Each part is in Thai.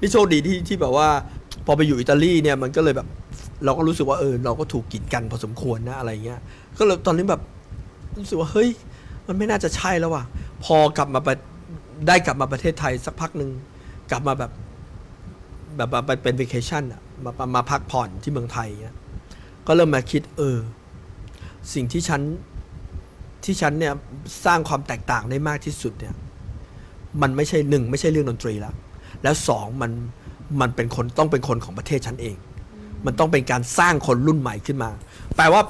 นี่โชคดีที่ที่แบบว่า พอไปอยู่อิตาลีเนี่ยมันก็เลยแบบ เราก็รู้สึกว่าเออเราก็ถูกกีดกันพอสมควรนะอะไรเงี้ยก็เลยตอนนี้แบบรู้สึกว่าเฮ้ย มันไม่น่าจะใช่แล้วว่ะพอกลับมาปได้กลับมาประเทศไทยสักพักหนึ่งกลับมาแบบ แบบไปเป็น v a c a t i o n อะมามามาพักผ่อนที่เมืองไทยเงี้ยก็เริ่มมาคิด เออ สิ่งที่ฉันที่ฉันเนี่ยสร้างความแตกต่างได้มากที่สุดเนี่ย มันไม่ใช่หนึ่งไม่ใช่เรื่องดนตรีแล้ว แล้วสองมันมันเป็นคนต้องเป็นคนของประเทศฉันเอง มันต้องเป็นการสร้างคนรุ่นใหม่ขึ้นมา แปลว่า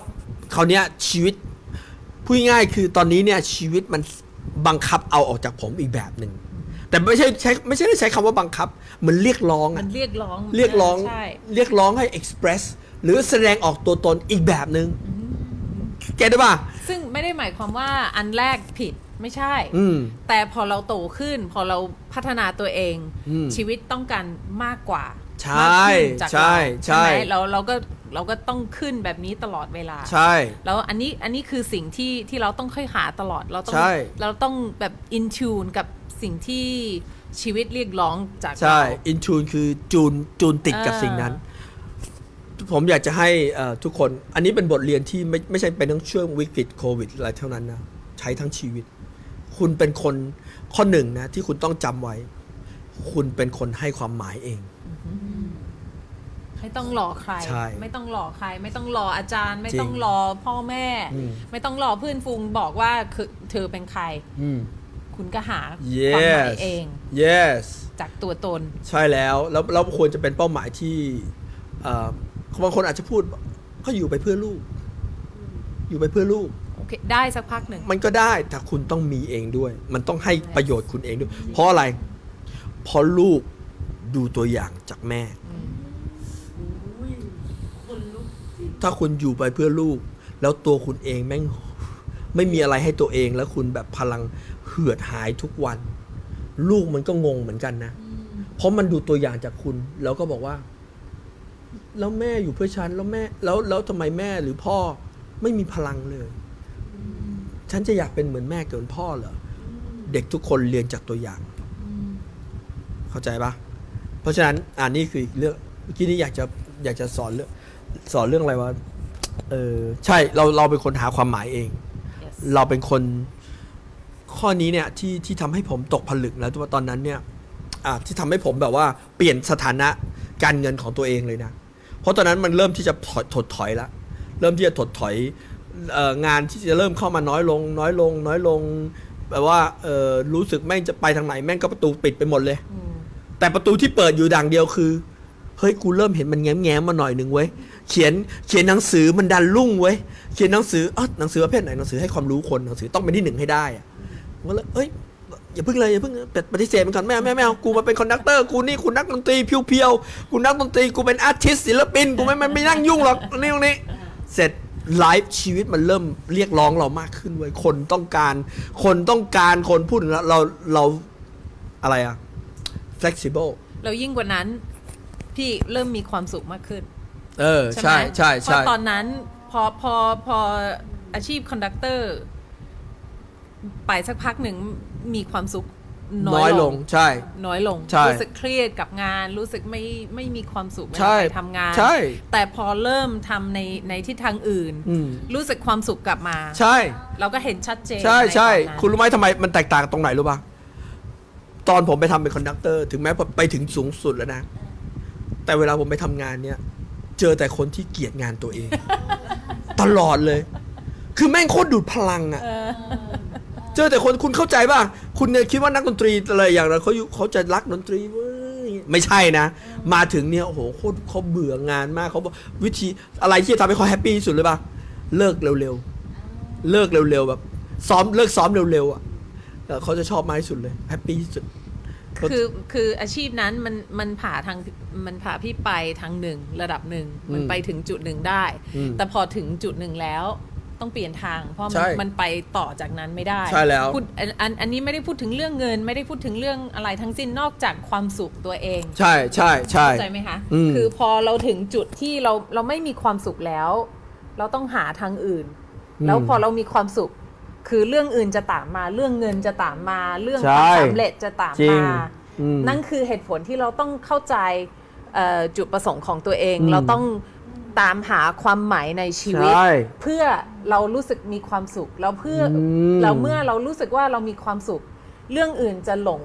คราวเนี้ยชีวิตพูดง่ายๆคือตอนนี้เนี่ยชีวิตมันบังคับเอาออกจากผมอีกแบบหนึ่งแต่ไม่ใช่ใช้ไม่ใช่ใช้คำว่าบังคับเหมันเรียกร้องมัอะนเรียกร้องเรียกร้องใช่เรียกร้องให้ express หรือแสดงออกตัวตนอีกแบบหนึง่งเก็ตได้ป่ะซึ่งไม่ได้หมายความว่าอันแรกผิด ไม่ใช่ อืม แต่พอเราโตขึ้น พอเราพัฒนาตัวเอง อืมชีวิตต้องการมากกว่าใช่มากขึ้นจากใช่เราใช่ ไหมเราเราก็เราก็ต้องขึ้นแบบนี้ตลอดเวลา ใช่ แล้วอันนี้อันนี้คือสิ่งที่ที่เราต้องค่อยหาตลอดเราต้องใช่เราต้องแบบอินทูนกับสิ่งที่ชีวิตเรียกร้องจากใช่ เรา อินทูนคือจูนจูนติดกับเออ สิ่งนั้น ผมอยากจะให้เอ่อทุกคน อันนี้เป็นบทเรียนที่ไม่ไม่ใช่เป็นทั้งช่วงวิกฤตโควิดอะไรเท่านั้นนะ ใช้ทั้งชีวิต คุณเป็นคนข้อหนึ่งนะ ที่คุณต้องจำไว้ คุณเป็นคนให้ความหมายเอง ไม่ต้องรอใคร ใช่ไม่ต้องรอใคร ไม่ต้องรออาจารย์ ไม่จริงต้องรอพ่อแม่ อืม ไม่ต้องรอเพื่อนฟูงบอกว่าคือเธอเป็นใคร อืม คุณก็หาความหมาย yes เอง yes จากตัวตน ใช่แล้ว แล้วแล้วควรจะเป็นเป้าหมายที่เอ่อบางคนอาจจะพูดก็อยู่ไปเพื่อลูก อยู่ไปเพื่อลูกโอเค ได้สักพักหนึ่ง มันก็ได้แต่คุณต้องมีเองด้วย มันต้องให้ประโยชน์คุณเองด้วย เพราะอะไร เพราะลูกดูตัวอย่างจากแม่ ถ้าคุณอยู่ไปเพื่อลูก แล้วตัวคุณเองแม่งไม่มีอะไรให้ตัวเองแล้วคุณแบบพลังเหือดหายทุกวัน ลูกมันก็งงเหมือนกันนะ เพราะมันดูตัวอย่างจากคุณ แล้วก็บอกว่า แล้วแม่อยู่เพื่อฉันแล้วแม่ แล้วแล้วทำไมแม่หรือพ่อไม่มีพลังเลย ฉันจะอยากเป็นเหมือนแม่เกินพ่อเหรอเด็กทุกคนเรียนจากตัวอย่าง เข้าใจปะเพราะฉะนั้นอ่านี่คืออีกเรื่องเมื่อกี้นี้อยากจะอยากจะสอนเรื่องสอนเรื่องอะไรวะเออใช่เราเราเป็นคนหาความหมายเอง Yes เราเป็นคนข้อนี้เนี่ยที่ที่ทำให้ผมตกผลึกแล้วว่าตอนนั้นเนี่ยอ่าที่ทำให้ผมแบบว่าเปลี่ยนสถานะการเงินของตัวเองเลยนะ เพราะตอนนั้นมันเริ่มที่จะถอยถดถอยละเริ่มที่จะถดถอยเออ งานที่จะเริ่มเข้ามาน้อยลง น้อยลง น้อยลงแบบว่าเออรู้สึกแม่งจะไปทางไหนแม่งก็ประตูปิดไปหมดเลยอืมแต่ประตูที่เปิดอยู่ดังเดียวคือเฮ้ยกูเริ่มเห็นมันแง้มแง้มๆมาหน่อยหนึ่งเว้ยเขียนเขียนหนังสือมันดันรุ่งเว้ยเขียนหนังสือเออหนังสือประเภทไหนหนังสือให้ความรู้คนหนังสือต้องเป็นที่หนึ่งให้ได้อะผมก็เลยเอ้ยอย่าเพิ่งเลยอย่าเพิ่งปฏิเสธมันก่อนแม่แม่ไม่เอากูมาเป็นคอนดักเตอร์กูนี่กูนักดนตรีเพียวๆกูนักดนตรีกูเป็นอาร์ติสศิลปินกูไม่ไม่ไม่นั่งยุ่งหรอกนี่ตรงนี้ เสร็จ ไลฟ์ชีวิตมันเริ่มเรียกร้องเรามากขึ้นเว้ยคนต้องการ คนต้องการคนพูดถึงเราเราเราอะไรอะ flexible แล้วยิ่งกว่านั้น พี่เริ่มมีความสุขมากขึ้น เออ ใช่ใช่ไหมใช่เพใช่ ราะตอนนั้นพอพอพออาชีพคอนดักเตอร์ ไปสักพักหนึ่งมีความสุข น้น้ออยยลลงง ใช่ น้อยลงใช่รู้สึกเครียดกับงาน รู้สึกไม่ไม่มีความสุขเวใช่ลาไปทำงาน ใช่ แต่พอเริ่มทำในในทิศทางอื่น อืมรู้สึกความสุขกลับมา ใช่ เราก็เห็นชัดเจนใช่ใช่นตอนนั้นคุณรู้ไหมทำไมมันแตกต่างตรงไหนรู้ป่ะ ตอนผมไปทำเป็นคอนดักเตอร์ ถึงแม้ไปถึงสูงสุดแล้วนะ แต่เวลาผมไปทำงานเนี่ย เจอแต่คนที่เกลียดงานตัวเอง ตลอดเลย คือแม่งโคตรดูดพลังอะเออ เจอแต่คนคุณเข้าใจป่ะ คุณเนี่ยคิดว่านักดนตรีอะไรอย่างไรเขาอยู่เขาจะรักดนตรีเว้ยไม่ใช่นะ มาถึงเนี่ยโอ้โหโคตรเขาเบื่องานมากเขาบอกวิธีอะไรที่จะทำให้เขาแฮปปี้ที่สุดเลยป่ะเลิกเร็วๆเลิกเร็วๆแบบซ้อมเลิกซ้อมเร็วๆอะเออเขาจะชอบมากที่สุดเลยแฮปปี้ที่สุดคือคืออาชีพนั้นมันมันผ่าทางมันผ่าพี่ไปทางหนึ่งระดับหนึ่งมันอืมไปถึงจุดหนึ่งได้อืมแต่พอถึงจุดหนึ่งแล้ว ต้องเปลี่ยนทาง เพราะใช่มันมันไปต่อจากนั้นไม่ได้ใช่แล้ว พูดอันอันอันนี้ไม่ได้พูดถึงเรื่องเงิน ไม่ได้พูดถึงเรื่องอะไรทั้งสิ้นนอกจากความสุขตัวเอง ใช่ใช่ใช่ เข้าใจไหมคะ อืม คือพอเราถึงจุดที่เราเราไม่มีความสุขแล้ว เราต้องหาทางอื่น แล้วพอเรามีความสุข คือเรื่องอื่นจะตามมา เรื่องเงินจะตามมา เรื่องความใช่สำเร็จจะตามจริงมา อืมนั่นคือเหตุผลที่เราต้องเข้าใจเอ่อจุดประสงค์ของตัวเอง อืมเราต้อง ตามหาความหมายในชีวิต ใช่ เพื่อเรารู้สึกมีความสุขแล้วเพื่ออมแล้วเมื่อเรารู้สึกว่าเรามีความสุข เรื่องอื่นจะหลง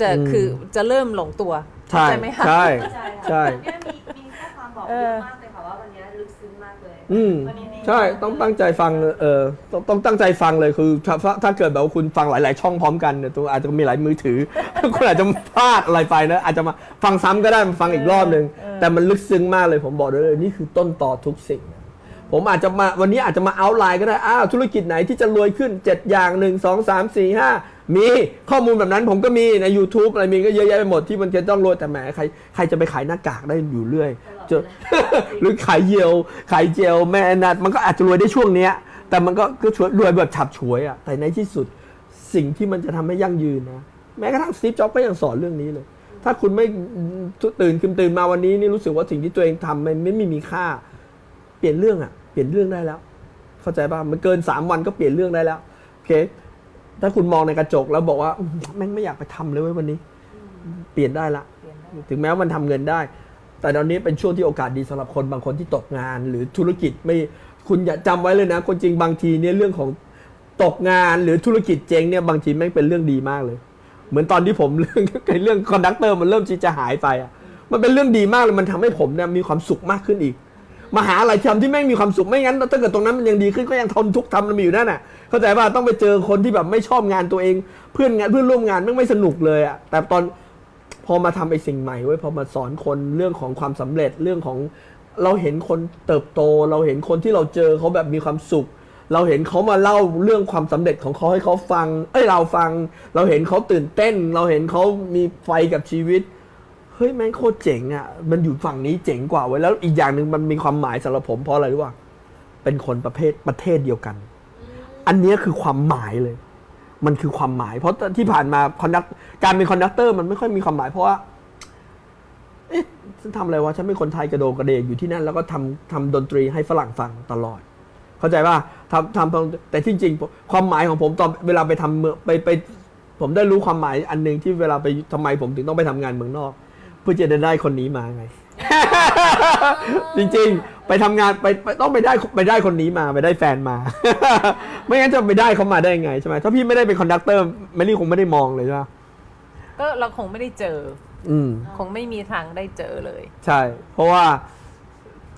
จะอืม คือจะเริ่มหลงตัวเข้าใช่ใจไหมคะ ใช่เข้าใจค่ะใช่ เนี่ยมีมีข้อความบอกเอเยออะมากเลย อืมวันนี้ดีใช่ต้องตั้งใจฟังเออต้องต้องตั้งใจฟังเลยคือถ้าถ้าถ้าเกิดแบบว่าคุณฟังหลาย ๆ ช่องพร้อมกันเนี่ยตัวอาจจะมีหลายมือถือ คุณอาจจะพลาดอะไรไปนะอาจจะมาฟังซ้ำก็ได้มาฟังอีกรอบหนึ่งแต่มันลึกซึ้งมากเลยผมบอกได้เลยนี่คือต้นต่อทุกสิ่ง ผมอาจจะมาวันนี้อาจจะมาเอาไลน์ก็ได้อ้าวธุรกิจไหนที่จะรวยขึ้น 7 อย่าง 1 2 3 4 5 มีข้อมูลแบบนั้นผมก็มีใน YouTube อะไรมีก็เยอะแยะไปหมดที่มันจะต้องรวยแต่แหมใครใครจะไปขายหน้ากากได้อยู่เรื่อยเจอหรือขายเยลขายเจลแม่นัดมันก็อาจจะรวยได้ช่วงเนี้ย แต่มันก็ก็ช่วยรวยแบบฉับฉวยอะแต่ในที่สุดสิ่งที่มันจะทำให้ยั่งยืนนะแม้กระทั่งสตีฟจ็อบก็ยังสอนเรื่องนี้เลย ถ้าคุณไม่ตื่นขึ้นตื่นมาวันนี้นี่รู้สึกว่าสิ่งที่ตัวเองทำมันไม่ไม่มีค่า เปลี่ยนเรื่องอะเปลี่ยนเรื่องได้แล้ว เข้าใจป่ะมันเกินสามวันก็เปลี่ยนเรื่องได้แล้วโอเคถ้าคุณมองในกระจกแล้วบอกว่าอืมแม่งไม่อยากไปทำเลยเว้ยวันนี้ เปลี่ยนได้ละ ถึงแม้ว่ามันทำเงินได้ แต่ตอนนี้เป็นช่วงที่โอกาสดีสำหรับคนบางคนที่ตกงาน หรือธุรกิจไม่คุณอย่าจำไว้เลยนะ คนจริงบางทีเนี่ยเรื่องของตกงานหรือธุรกิจเจ๊งเนี่ยบางทีแม่งเป็นเรื่องดีมากเลย เหมือนตอนที่ผมเรื่องเรื่องคอนดักเตอร์มันเริ่มที่จะหายไปอะมันเป็นเรื่องดีมากเลยมันทำให้ผมเนี่ยมีความสุขมากขึ้นอีกมาหาอะไรทำที่แม่งมีความสุขไม่งั้นถ้าเกิดตรงนั้นมันยังดีขึ้นก็ยังทนทุกข์ทำมันมีอยู่นั่นน่ะเข้าใจป่ะต้องไปเจอคนที่แบบไม่ชอบงานตัวเอง เพื่อนงานเพื่อนร่วมงานแม่งไม่สนุกเลยอะแต่ตอน พอมาทำไอ้สิ่งใหม่ไว้พอมาสอนคนเรื่องของความสำเร็จเรื่องของเราเห็นคนเติบโต เราเห็นคนที่เราเจอเขาแบบมีความสุข เราเห็นเขามาเล่าเรื่องความสำเร็จของเขาให้เขาฟัง เอ้ยเราฟัง เราเห็นเขาตื่นเต้น เราเห็นเขามีไฟกับชีวิตเฮ้ยแม่งโคตรเจ๋งอะ มันอยู่ฝั่งนี้เจ๋งกว่าไว้แล้วอีกอย่างหนึ่งมันมีความหมายสำหรับผมเพราะอะไรรู้ป่ะเป็นคนประเภทประเทศเดียวกัน อันนี้คือความหมายเลย มันคือความหมาย เพราะที่ผ่านมาคอนดักการเป็นคอนดักเตอร์มันไม่ค่อยมีความหมายเพราะว่าเอ๊ะฉันทำอะไรวะฉันเป็นคนไทยกระโดกระเดกอยู่ที่นั่น แล้วก็ทำทำดนตรีให้ฝรั่งฟังตลอด เข้าใจป่ะทำทำแต่ที่จริงความหมายของผมตอนเวลาไปทำเมืองไปไป ผมได้รู้ความหมายอันหนึ่งที่เวลาไปทำไมผมถึงต้องไปทำงานเมืองนอก เพื่อจะได้ได้คนนี้มาไง จริงๆ ไปทำงานไปไปต้องไปได้ไปได้คนนี้มาไปได้แฟนมา ไม่งั้นจะไปได้เขามาได้ไงใช่ไหมถ้าพี่ไม่ได้เป็นคอนดักเตอร์แมรี่คงไม่ได้มองเลยใช่ไหมก็เราคงไม่ได้เจอ อืม คงไม่มีทางได้เจอเลย ใช่ เพราะว่า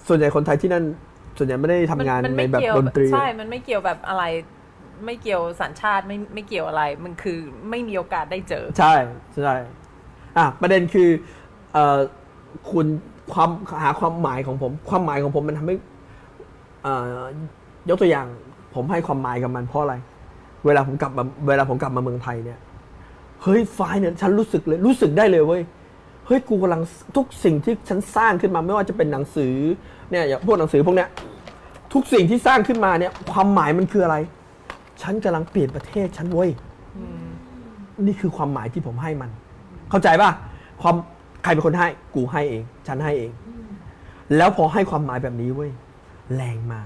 ส่วนใหญ่คนไทยที่นั่น ส่วนใหญ่ไม่ได้ทำงานมัในไม่แบบเกี่ยวดนตรี ใช่ มันไม่เกี่ยวแบบอะไร ไม่เกี่ยวสัญชาติไม่ไม่เกี่ยวอะไร มันคือไม่มีโอกาสได้เจอ ใช่ใช่อะประเด็นคือเอ่อคุณ ความหาความหมายของผม ความหมายของผมมันทำให้เอ่อยกตัวอย่างผมให้ความหมายกับมันเพราะอะไร เวลาผมกลับมาเวลาผมกลับมาเมืองไทยเนี่ยเฮ้ยไฟล์เนี่ยฉันรู้สึกเลยรู้สึกได้เลยเว้ยเฮ้ยกูกำลังทุกสิ่งที่ฉันสร้างขึ้นมาไม่ว่าจะเป็นหนังสือเนี่ยอย่างพวกหนังสือพวกเนี้ยทุกสิ่งที่สร้างขึ้นมาเนี่ย ความหมายมันคืออะไร ฉันกำลังเปลี่ยนประเทศฉันเว้ยนี่คือความหมายที่ผมให้มัน เข้าใจป่ะความ ใครเป็นคนให้กูให้เอง ฉันให้เอง แล้วพอให้ความหมายแบบนี้เว้ยแรงมา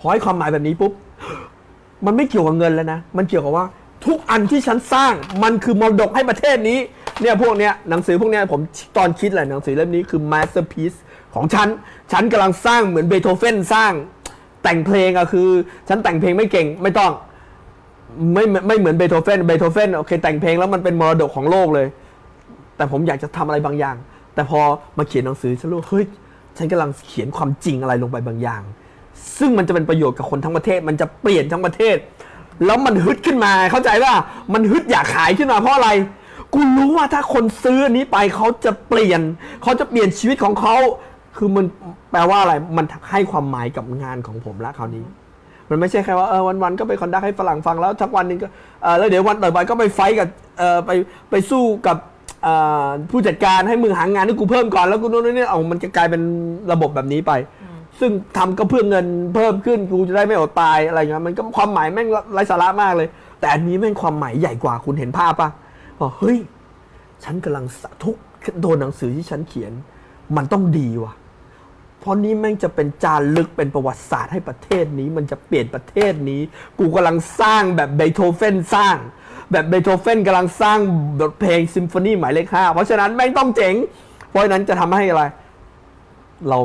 พอให้ความหมายแบบนี้ปุ๊บมันไม่เกี่ยวกับเงินแล้วนะมันเกี่ยวกับว่า ทุกอันที่ฉันสร้างมันคือมรดกให้ประเทศนี้ เนี่ยพวกเนี้ยหนังสือพวกเนี้ยผมตอนคิดแหละหนังสือเล่มนี้คือ masterpiece ของฉัน ฉันกำลังสร้างเหมือนเบโธเฟนสร้าง แต่งเพลงอะคือ ฉันแต่งเพลงไม่เก่งไม่ต้องไม่ไม่ไม่เหมือนเบโธเฟนเบโธเฟนโอเคแต่งเพลงแล้วมันเป็นมรดกของโลกเลย แต่ผมอยากจะทำอะไรบางอย่าง แต่พอมาเขียนหนังสือฉันรู้เฮ้ยฉันกำลังเขียนความจริงอะไรลงไปบางอย่าง ซึ่งมันจะเป็นประโยชน์กับคนทั้งประเทศ มันจะเปลี่ยนทั้งประเทศ แล้วมันฮึดขึ้นมาเข้าใจป่ะมันฮึดอยากขายขึ้นมาเพราะอะไรกูรู้ว่าถ้าคนซื้ออันนี้ไปเขาจะเปลี่ยนเขาจะเปลี่ยนชีวิตของเขาคือมันแปลว่าอะไรมันให้ความหมายกับงานของผมละคราวนี้ มันไม่ใช่แค่ว่าเออวันๆก็ไปคอนดักให้ฝรั่งฟังแล้วทักวันหนึงก็เออแล้วเดี๋ยววันต่อไปก็ไปไฟกับเออไปไปสู้กับ ผู้จัดการให้มึงหางานให้กูเพิ่มก่อนแล้วกูโน่นนี่เอามันจะกลายเป็นระบบแบบนี้ไป ซึ่งทำก็เพื่อเงินเพิ่มขึ้นกูจะได้ไม่อดตายอะไรเงี้ยมันก็ความหมายแม่งไร้สาระมากเลย แต่อันนี้แม่งความหมายใหญ่กว่าคุณเห็นภาพปะบอกเฮ้ย ฉันกำลังสะทุกโดนหนังสือที่ฉันเขียน มันต้องดีว่ะ เพราะนี้แม่งจะเป็นจารึกเป็นประวัติศาสตร์ให้ประเทศนี้ มันจะเปลี่ยนประเทศนี้ กูกำลังสร้างแบบเบโธเฟนสร้าง แบบเบโธเฟนกำลังสร้างบทเพลงซิมโฟนีหมายเลขห้าเพราะฉะนั้นแม่งต้องเจ๋ง เพราะฉะนั้นจะทำให้อะไร เรา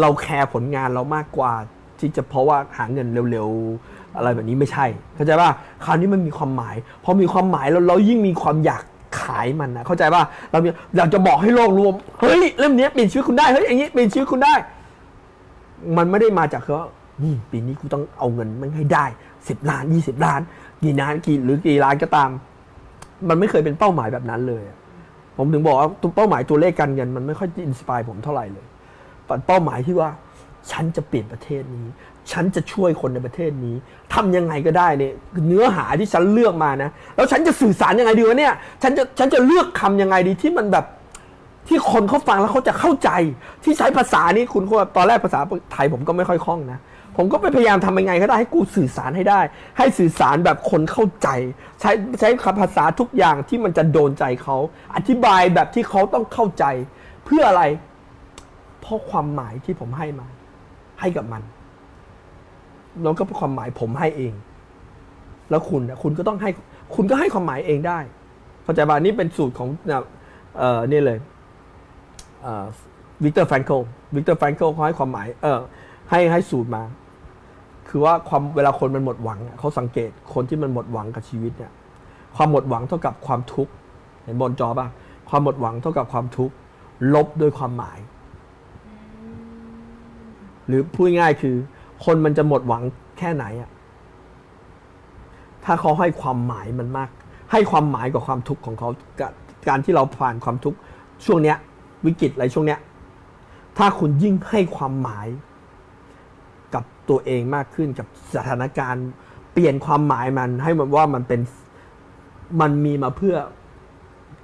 เราแคร์ผลงานเรามากกว่า ที่จะเพราะว่าหาเงินเร็วๆ อะไรแบบนี้ไม่ใช่ เข้าใจป่ะคราวนี้มันมีความหมายพอมีความหมายแล้วเรายิ่งมีความอยากขายมันนะเข้าใจป่ะเราอยากจะบอกให้โลกรวมเฮ้ยเล่มนี้เปลี่ยนชีวิตคุณได้เฮ้ยอย่างนี้เปลี่ยนชีวิตคุณได้ มันไม่ได้มาจากว่าปีนี้กูต้องเอาเงินมันให้ได้สิบล้านยี่สิบล้าน กี่ล้านกี่หรือกี่ล้านก็ตาม มันไม่เคยเป็นเป้าหมายแบบนั้นเลย ผมถึงบอกว่าตัวเป้าหมายตัวเลขการเงินมันไม่ค่อยอินสปายผมเท่าไหร่เลยเป้าหมายที่ว่าฉันจะเปลี่ยนประเทศนี้ ฉันจะช่วยคนในประเทศนี้ทำยังไงก็ได้เนี่ยเนื้อหาที่ฉันเลือกมานะ แล้วฉันจะสื่อสารยังไงดีวะเนี่ย ฉันจะฉันจะเลือกคำยังไงดีที่มันแบบที่คนเขาฟังแล้วเขาจะเข้าใจ ที่ใช้ภาษานี้คุณตอนแรกภาษาไทยผมก็ไม่ค่อยคล่องนะ ผมก็ไปพยายามทำยังไงก็ได้ให้กูสื่อสารให้ได้ ให้สื่อสารแบบคนเข้าใจ ใช้ใช้คำภาษาทุกอย่างที่มันจะโดนใจเขา อธิบายแบบที่เขาต้องเข้าใจ เพื่ออะไร เพราะความหมายที่ผมให้มา ให้กับมัน แล้วก็เป็นความหมายผมให้เอง แล้วคุณคุณก็ต้องให้ คุณก็ให้ความหมายเองได้เข้าใจป่ะนี่เป็นสูตรของเนี่เอ่อนี่เลยวิกเตอร์แฟรงโกวิกเตอร์แฟรงโกเขาให้ความหมายเออให้ให้สูตรมา คือว่าความเวลาคนมันหมดหวังอะเขาสังเกตคนที่มันหมดหวังกับชีวิตเนี่ยความหมดหวังเท่ากับความทุกข์เห็นบนจอป่ะความหมดหวังเท่ากับความทุกข์ลบด้วยความหมาย หรือพูดง่ายคือ คนมันจะหมดหวังแค่ไหนอะถ้าเขาให้ความหมายมันมาก ให้ความหมายกับความทุกข์ของเขากการที่เราผ่านความทุกข์ช่วงเนี้ย วิกฤตอะไรช่วงเนี้ย ถ้าคุณยิ่งให้ความหมาย กับตัวเองมากขึ้นกับสถานการณ์ เปลี่ยนความหมายมันให้มันว่ามันเป็นมันมีมาเพื่อ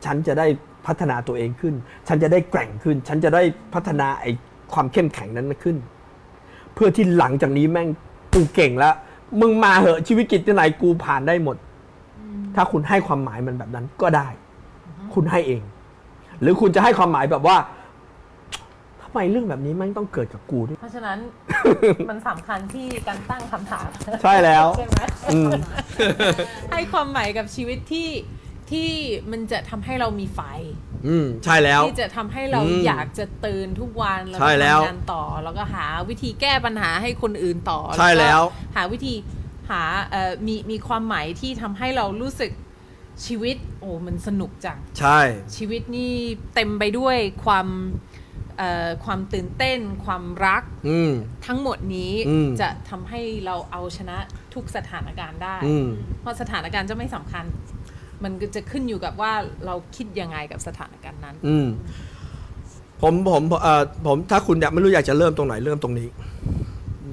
ฉันจะได้พัฒนาตัวเองขึ้น ฉันจะได้แกร่งขึ้น ฉันจะได้พัฒนาไอ้ความเข้มแข็งนั้นขึ้น เพื่อที่หลังจากนี้แม่งกูเก่งแล้ว มึงมาเหอะชีวิตกิจที่ไหนกูผ่านได้หมด ถ้าคุณให้ความหมายมันแบบนั้นก็ได้ คุณให้เอง หรือคุณจะให้ความหมายแบบว่าทำไมเรื่องแบบนี้แม่งต้องเกิดกับกูด้วย เพราะฉะนั้น มันสำคัญที่การตั้งคำถามใช่แล้ว ใช่ไหมอืม ให้ความหมายกับชีวิตที่ที่มันจะทำให้เรามีไฟ อืม ใช่แล้ว ที่จะทำให้เราอืมอยากจะตื่นทุกวันแล้วใช่ก็แล้วทำงานต่อ แล้วก็หาวิธีแก้ปัญหาให้คนอื่นต่อใช่แล้ว ก็หาวิธีหาเอ่อมีมีความหมายที่ทำให้เรารู้สึกชีวิต โอ้มันสนุกจัง ใช่ ชีวิตนี่เต็มไปด้วยความเอ่อ ความตื่นเต้น ความรักอืมทั้งหมดนี้อืมจะทำให้เราเอาชนะทุกสถานการณ์ได้อืมเพราะสถานการณ์จะไม่สำคัญ มันก็จะขึ้นอยู่กับว่าเราคิดยังไงกับสถานการณ์นั้นอืมผมผมเอ่อผมถ้าคุณอยากไม่รู้อยากจะเริ่มตรงไหนเริ่มตรงนี้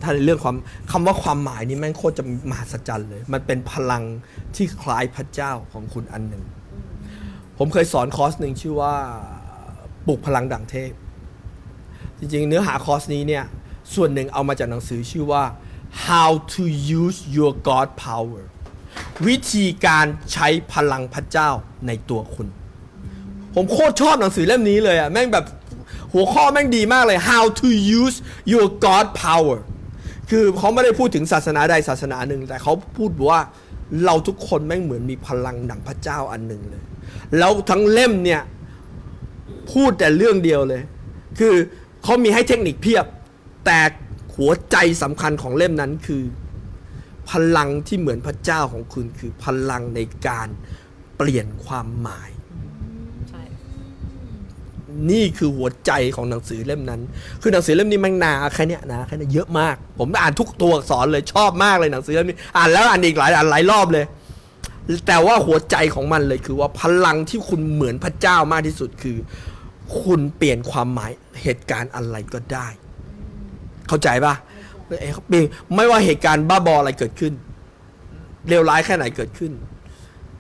ถ้าในเรื่องความคำว่าความหมายนี่แม่งโคตรจะมหัศจรรย์เลย มันเป็นพลังที่คล้ายพระเจ้าของคุณอันหนึ่งผมเคยสอนคอร์สหนึ่งชื่อว่าปลุกพลังดังเทพ จริงๆ เนื้อหาคอร์สนี้เนี่ย ส่วนหนึ่งเอามาจากหนังสือชื่อว่า how to use your God power วิธีการใช้พลังพระเจ้าในตัวคุณ ผมโคตรชอบหนังสือเล่มนี้เลยอะแม่งแบบหัวข้อแม่งดีมากเลย how to use your God power คือเขาไม่ได้พูดถึงศาสนาใดศาสนาหนึ่ง แต่เขาพูดว่าเราทุกคนแม่งเหมือนมีพลังดังพระเจ้าอันหนึ่งเลย แล้วทั้งเล่มเนี่ย พูดแต่เรื่องเดียวเลย คือ เขามีให้เทคนิคเพียบ แต่หัวใจสำคัญของเล่มนั้นคือ พลังที่เหมือนพระเจ้าของคุณคือพลังในการเปลี่ยนความหมาย ใช่ นี่คือหัวใจของหนังสือเล่มนั้น คือหนังสือเล่มนี้มันหนาแค่เนี้ยนะแค่เนี้ยเยอะมาก ผมอ่านทุกตัวอักษรเลยชอบมากเลยหนังสือเล่มนี้ อ่านแล้วอ่านอีกหลายอ่านหลายรอบเลย แต่ว่าหัวใจของมันเลยคือว่าพลังที่คุณเหมือนพระเจ้ามากที่สุดคือ คุณเปลี่ยนความหมายเหตุการณ์อะไรก็ได้ เข้าใจปะไม่ว่าเหตุการณ์บ้าบออะไรเกิดขึ้นเลวร้ายแค่ไหนเกิดขึ้น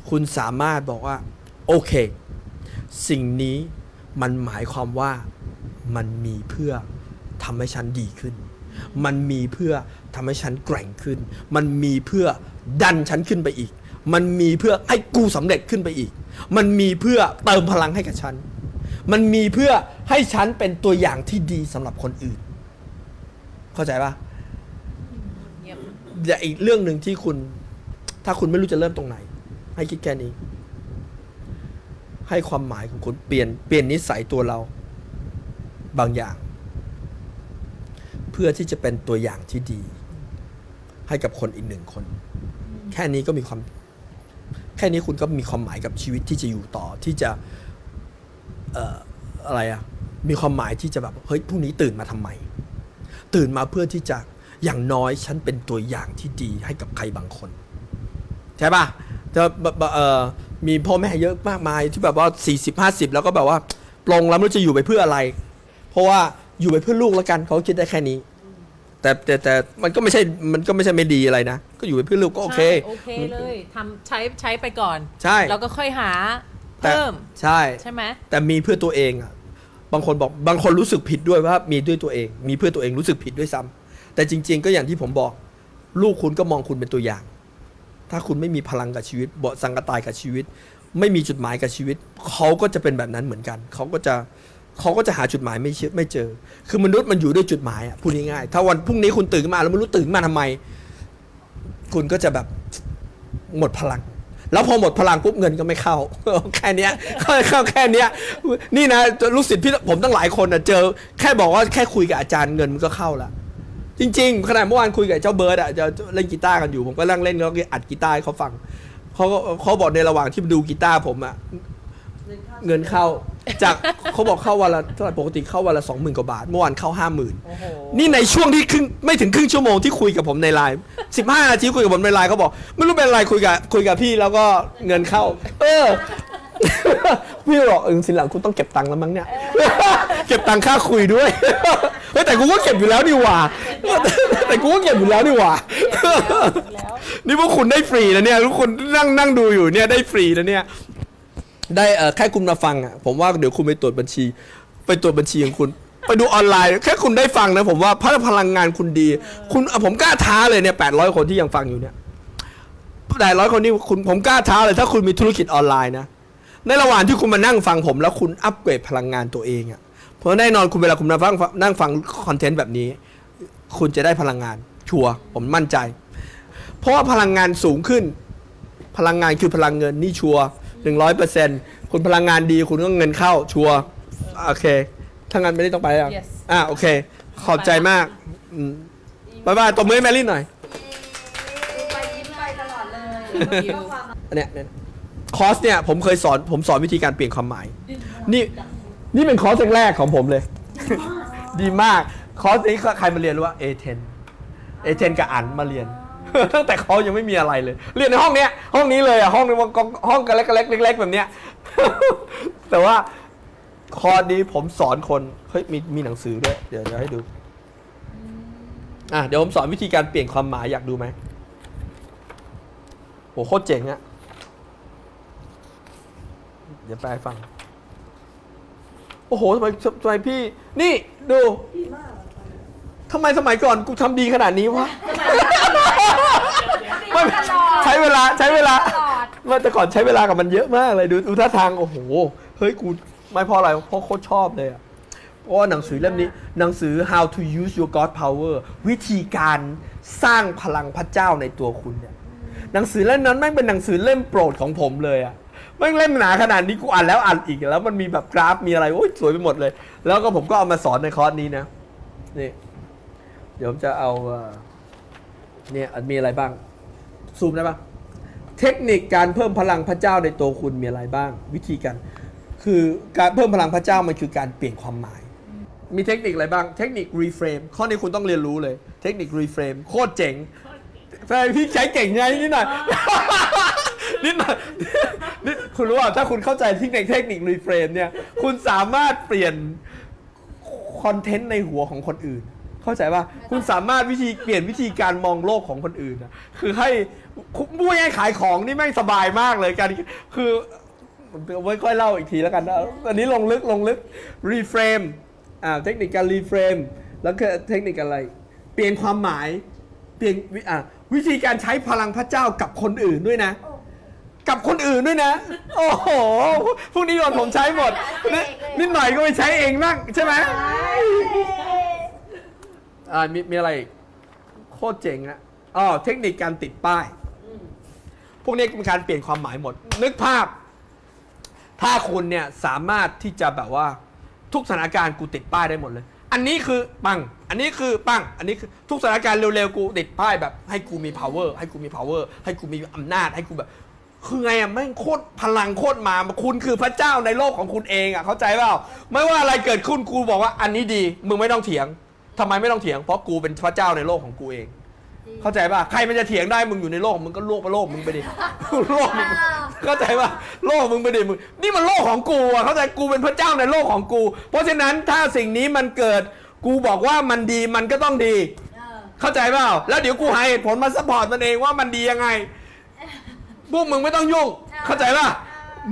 คุณสามารถบอกว่า โอเค สิ่งนี้มันหมายความว่ามันมีเพื่อทำให้ฉันดีขึ้น มันมีเพื่อทำให้ฉันแกร่งขึ้น มันมีเพื่อดันฉันขึ้นไปอีก มันมีเพื่อให้กูสำเร็จขึ้นไปอีก มันมีเพื่อเติมพลังให้กับฉัน มันมีเพื่อให้ฉันเป็นตัวอย่างที่ดีสำหรับคนอื่น เข้าใจปะเยี่ยมแต่อีกเรื่องหนึ่งที่คุณ ถ้าคุณไม่รู้จะเริ่มตรงไหน ให้คิดแค่นี้ ให้ความหมายของคุณเปลี่ยนเปลี่ยนนิสัยตัวเรา บางอย่าง เพื่อที่จะเป็นตัวอย่างที่ดี ให้กับคนอีกหนึ่งคน แค่นี้ก็มีความ แค่นี้คุณก็มีความหมายกับชีวิตที่จะอยู่ต่อที่จะเอ่ออะไรอะมีความหมายที่จะแบบเฮ้ยพรุ่งนี้ตื่นมาทำไม ตื่นมาเพื่อที่จะอย่างน้อยฉันเป็นตัวอย่างที่ดีให้กับใครบางคน ใช่ป่ะจะแบบแบบเอ่อมีพ่อแม่เยอะมากมายที่แบบว่า 40 50 แล้วก็แบบว่าปลงแล้วไม่รู้จะอยู่ไปเพื่ออะไร เพราะว่าอยู่ไปเพื่อลูกแล้วกันเขาคิดได้แค่นี้ แต่แต่แต่มันก็ไม่ใช่มันก็ไม่ใช่ไม่ดีอะไรนะ ก็อยู่ไปเพื่อลูกก็โอเคใช่โอเคเลยทำใช้ใช้ไปก่อนใช่แล้วก็ค่อยหา แต่เพิ่ม ใช่ ใช่ไหมแต่มีเพื่อตัวเองอะบางคนบอกบางคนรู้สึกผิดด้วยว่ามีด้วยตัวเอง มีเพื่อตัวเองรู้สึกผิดด้วยซ้ำแต่จริง ๆ ก็อย่างที่ผมบอก ลูกคุณก็มองคุณเป็นตัวอย่าง ถ้าคุณไม่มีพลังกับชีวิตบสังกตายกับชีวิต ไม่มีจุดหมายกับชีวิตเขาก็จะเป็นแบบนั้นเหมือนกันเขาก็จะเขาก็จะหาจุดหมายไม่เชื่อไม่เจอ คือมนุษย์มันอยู่ด้วยจุดหมายอะพูดง่ายๆถ้าวันพรุ่งนี้คุณตื่นขึ้นมาแล้วไม่รู้ตื่นขึ้นมาทำไม คุณก็จะแบบหมดพลัง แล้วพอหมดพลังปุ๊บเงินก็ไม่เข้า แค่นี้เข้าแค่นี้นี่นะลูกศิษย์พี่ผมตั้งหลายคนอะเจอ แค่บอกว่าแค่คุยกับอาจารย์เงินมันก็เข้าละจริง ๆ ขนาดเมื่อวานคุยกับเจ้าเบิร์ดอะจะเล่นกีตาร์กันอยู่ ผมก็นั่งเล่นแล้วก็อัดกีตาร์ให้เขาฟังเขาเขาบอกในระหว่างที่ดูกีตาร์ผมอะเงินเข้า จากเขาบอกเข้าวันละเท่าไหร่ปกติเข้าวันละสองหมื่นกว่าบาท เมื่อวานเข้าห้าหมื่นโอ้โหนี่ในช่วงที่ครึ่งไม่ถึงครึ่งชั่วโมงที่คุยกับผมในไลน์สิบห้านาทีคุยกับผมในไลน์เขาบอก ไม่รู้เป็นอะไรคุยกับคุยกับพี่แล้วก็เงินเข้า เออ พี่บอกเออสินหลังคุณต้องเก็บตังค์แล้วมั้งเนี่ย เก็บตังค่าคุยด้วยเฮ้ยแต่กูก็เก็บอยู่แล้วนี่หว่า แต่กูก็เก็บอยู่แล้วนี่หว่า แล้ว นี่พวกคุณได้ฟรีนะเนี่ยทุกคนนั่งนั่งดูอยู่เนี่ยได้ฟรีนะเนี่ย ได้เออแค่คุณมาฟังอะผมว่าเดี๋ยวคุณไปตรวจบัญชี ไปตรวจบัญชีของคุณ ไปดูออนไลน์ แค่คุณได้ฟังนะผมว่าพพลังงานคุณดี คุณอะผมกล้าท้าเลยเนี่ยแปดร้อยคนที่ยังฟังอยู่เนี่ยแปดร้อยคนนี่คุณผมกล้าท้าเลย ถ้าคุณมีธุรกิจออนไลน์นะในระหว่างที่คุณมานั่งฟังผม แล้วคุณอัปเกรดพลังงานตัวเองอะเพราะแน่นอนคุณเวลาคุณมาฟังนั่งฟังคอนเทนต์แบบนี้ คุณจะได้พลังงานชัวร์ผมมั่นใจ เพราะว่าพลังงานสูงขึ้น พลังงานคือพลังเงินนี่ชัวห นึ่งร้อยเปอร์เซ็นคุณพลังงานดีคุณก็เงินเข้าชัวร์โอเค ถ้างั้นไม่ได้ต้องไปอะ Yes อะโอเค ขอบใจมากอืมบายบายตบมือให้แมรี่หน่อยดูไปยิ้มไปตลอดเลยยิ้มข้อความอันเนี้ยเนี่ยคอร์สเนี่ยผมเคยสอนผมสอนวิธีการเปลี่ยนความหมาย นี่นี่เป็นคอร์สแรกๆของผมเลย ดีมากคอร์สนี้ใครมาเรียนรู้ว่า A10 A10 กับอันมาเรียน ตั้งแต่เขายังไม่มีอะไรเลย เรียนในห้องเนี้ยห้องนี้เลยอะห้องนี้มันก็ห้องกันเล็กๆเล็กๆแบบเนี้ย แต่ว่าคอร์สนี้ผมสอนคนเฮ้ยมีมีหนังสือด้วย เดี๋ยวเดี๋ยวให้ดูอะเดี๋ยวผมสอนวิธีการเปลี่ยนความหมายอยากดูไหมโหโคตรเจ๋งอะเดี๋ยวแปลให้ฟัง โอ้โหทำไมทำไมพี่ นี่ดูทำไมสมัยก่อนกูทำดีขนาดนี้วะ ไม่ใช้เวลาใช้เวลาเมื่อแต่ก่อนใช้เวลากับมันเยอะมากเลยดูดูท่าทางโอ้โหเฮ้ยกูไม่เพราะอะไรเพราะโคตรชอบเลยอะเพราะว่าหนังสือเล่มนี้หนังสือ How to Use Your God Power วิธีการสร้างพลังพระเจ้าในตัวคุณเนี่ยหนังสือเล่มนั้นแม่งเป็นหนังสือเล่มโปรดของผมเลยอะแม่งเล่มหนาขนาดนี้กูอ่านแล้วอ่านอีกแล้วมันมีแบบกราฟมีอะไรโอ้ยสวยไปหมดเลย แล้วก็ผมก็เอามาสอนในคอร์สนี้นะนี่เดี๋ยวผมจะเอาเอ่อ เนี่ยมีอะไรบ้าง ซูมได้ปะเทคนิคการเพิ่มพลังพระเจ้าในตัวคุณมีอะไรบ้าง วิธีการคือการเพิ่มพลังพระเจ้ามันคือการเปลี่ยนความหมาย มีเทคนิคอะไรบ้าง เทคนิครีเฟรมข้อนี้คุณต้องเรียนรู้เลย เทคนิครีเฟรมโคตรเจ๋งแฟนพี่ใช้เก่งไงนิดหน่อยนิดหน่อยนี่คุณรู้ว่าถ้าคุณเข้าใจเทคนิคเทคนิครีเฟรมเนี่ย คุณสามารถเปลี่ยนคอนเทนต์ในหัวของคนอื่น เข้าใจป่ะคุณสามารถวิธีเปลี่ยนวิธีการมองโลกของคนอื่นนะคือให้พูดง่ายๆขายของนี่แม่งสบายมากเลยการคือเอาไว้ค่อยเล่าอีกทีแล้วกันนะอันนี้ลงลึกลงลึกรีเฟรมอ่าเทคนิคการรีเฟรมแล้วก็เทคนิคอะไร เปลี่ยนความหมายเปลี่ยนวิอะวิธีการใช้พลังพระเจ้ากับคนอื่นด้วยนะ กับคนอื่นด้วยนะ โอ้โหพวกนี้โดนผมใช้หมดนิดนิดหน่อยก็ไปใช้เองบ้างใช่ไหม อ่ามีมีอะไรอีกโคตรเจ๋งอะอ๋อเทคนิคการติดป้ายผพวกนี้เป็นการเปลี่ยนความหมายหมด นึกภาพ ถ้าคุณเนี่ยสามารถที่จะแบบว่า ทุกสถานการณ์กูติดป้ายได้หมดเลย อันนี้คือปัง อันนี้คือปัง อันนี้คือทุกสถานการณ์เร็วๆกูติดป้ายแบบ ให้กูมี power ให้กูมี power ให้กูมีอำนาจให้กูแบบ คือไงอะแม่งโคตรพลังโคตรมาคุณคือพระเจ้าในโลกของคุณเองอะเข้าใจเปล่าไม่ว่าอะไรเกิดขึ้นกูบอกว่าอันนี้ดี มึงไม่ต้องเถียง ทำไมไม่ต้องเถียงเพราะกูเป็นพระเจ้าในโลกของกูเอง เข้าใจป่ะใครมันจะเถียงได้มึงอยู่ในโลกมึงก็โลกไปโลกมึงไปดิ โลกมึงเข้าใจป่ะโลกมึงไปดิมึงนี่มันโลกของกูอะเข้าใจกูเป็นพระเจ้าในโลกของกู เพราะฉะนั้นถ้าสิ่งนี้มันเกิดกูบอกว่ามันดีมันก็ต้องดีเออเข้าใจเปล่าแล้วเดี๋ยวกูหาเหตุผลมาซัพพอร์ตมันเองว่ามันดียังไงพวกมึงไม่ต้องยุ่งเข้าใจป่ะ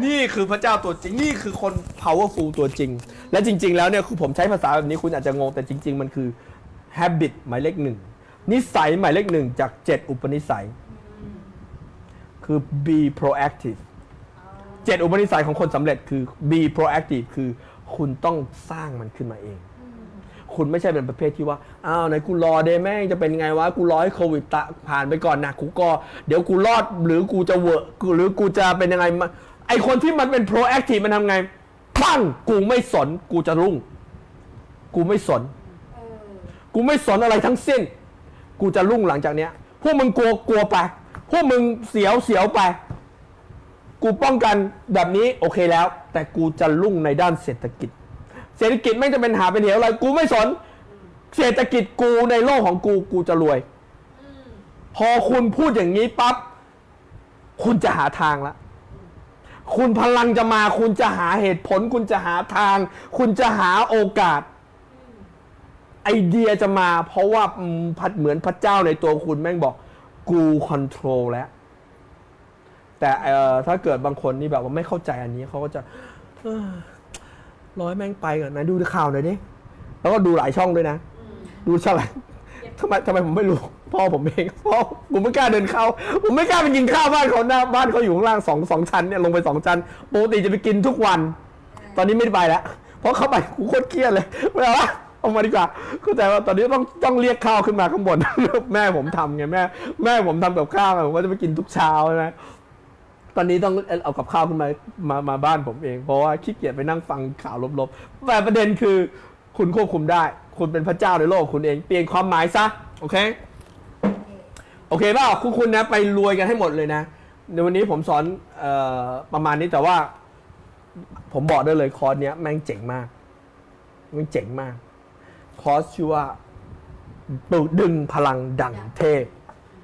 นี่คือพระเจ้าตัวจริง นี่คือคน powerful ตัวจริง และจริง ๆ แล้วเนี่ยคือผมใช้ภาษาแบบนี้คุณอาจจะงง แต่จริง ๆ มันคือ habit หมายเลขหนึ่ง นิสัยหมายเลขหนึ่งจาก 7 อุปนิสัย คือ be proactive เจ็ดอุปนิสัยของคนสำเร็จคือ be proactive คือคุณต้องสร้างมันขึ้นมาเอง คุณไม่ใช่เป็นประเภทที่ว่า อ้าวไหนกูรอเดแม่งจะเป็นไงวะ กูรอให้โควิดตะผ่านไปก่อนนะกูก็ เดี๋ยวกูรอดหรือกูจะเวอร์หรือกูจะเป็นยังไงมา ไอคนที่มันเป็น proactive มันทำไงปั้งกูไม่สน กูจะรุ่ง กูไม่สน เออกูไม่สนอะไรทั้งสิ้น กูจะรุ่งหลังจากเนี้ย พวกมึงกลัวกลัวไป พวกมึงเสียวเสียวไป กูป้องกันแบบนี้โอเคแล้ว แต่กูจะรุ่งในด้านเศรษฐกิจ เศรษฐกิจไม่จะเป็นหาเป็นเหวอะไร กูไม่สน เศรษฐกิจกูในโลกของกูกูจะรวย อืมพอคุณพูดอย่างนี้ปั๊บ คุณจะหาทางละ คุณพลังจะมา คุณจะหาเหตุผล คุณจะหาทาง คุณจะหาโอกาส ไอเดียจะมา เพราะว่าพัดเหมือนพระเจ้าในตัวคุณแม่งบอก กูคอนโทรลแล้ว แต่ถ้าเกิดบางคนนี่แบบว่าไม่เข้าใจอันนี้เขาก็จะร้อยแม่งไปก่อนนะดูข่าวหน่อยดิแล้วก็ดูหลายช่องด้วยนะ ดูฉลาด ทำไมทำไมผมไม่รู้ พ่อผมเองพ่อผมไม่กล้าเดินเข้า ผมไม่กล้าไปกินข้าวบ้านเขาหน้าบ้านเขาอยู่ข้างล่างสองสองชั้นเนี่ยลงไปสองชั้นปกติจะไปกินทุกวัน ตอนนี้ไม่ไปแล้วเพราะเข้าไปกูโคตรเครียดเลยไม่เอาละเอามาดีกว่าเข้าใจว่าตอนนี้ต้องต้องเรียกข้าวขึ้นมาข้างบน แม่ผมทำไงแม่ แม่ผมทำกับข้าวผมก็จะไปกินทุกเช้าใช่ไหมตอนนี้ต้องเอากับข้าวขึ้นมามามาบ้านผมเอง เพราะว่าขี้เกียจไปนั่งฟังข่าวลบๆแต่ประเด็นคือ คุณควบคุมได้ คุณเป็นพระเจ้าในโลกคุณเอง เปลี่ยนความหมายซะ โอเค โอเคเปล่าคุณคุณนะ ไปรวยกันให้หมดเลยนะ ในวันนี้ผมสอนเออประมาณนี้แต่ว่า ผมบอกได้เลยคอร์สเนี้ยแม่งเจ๋งมากแม่งเจ๋งมาก คอร์สชื่อว่าปลุกดึงพลังดั่งเทพ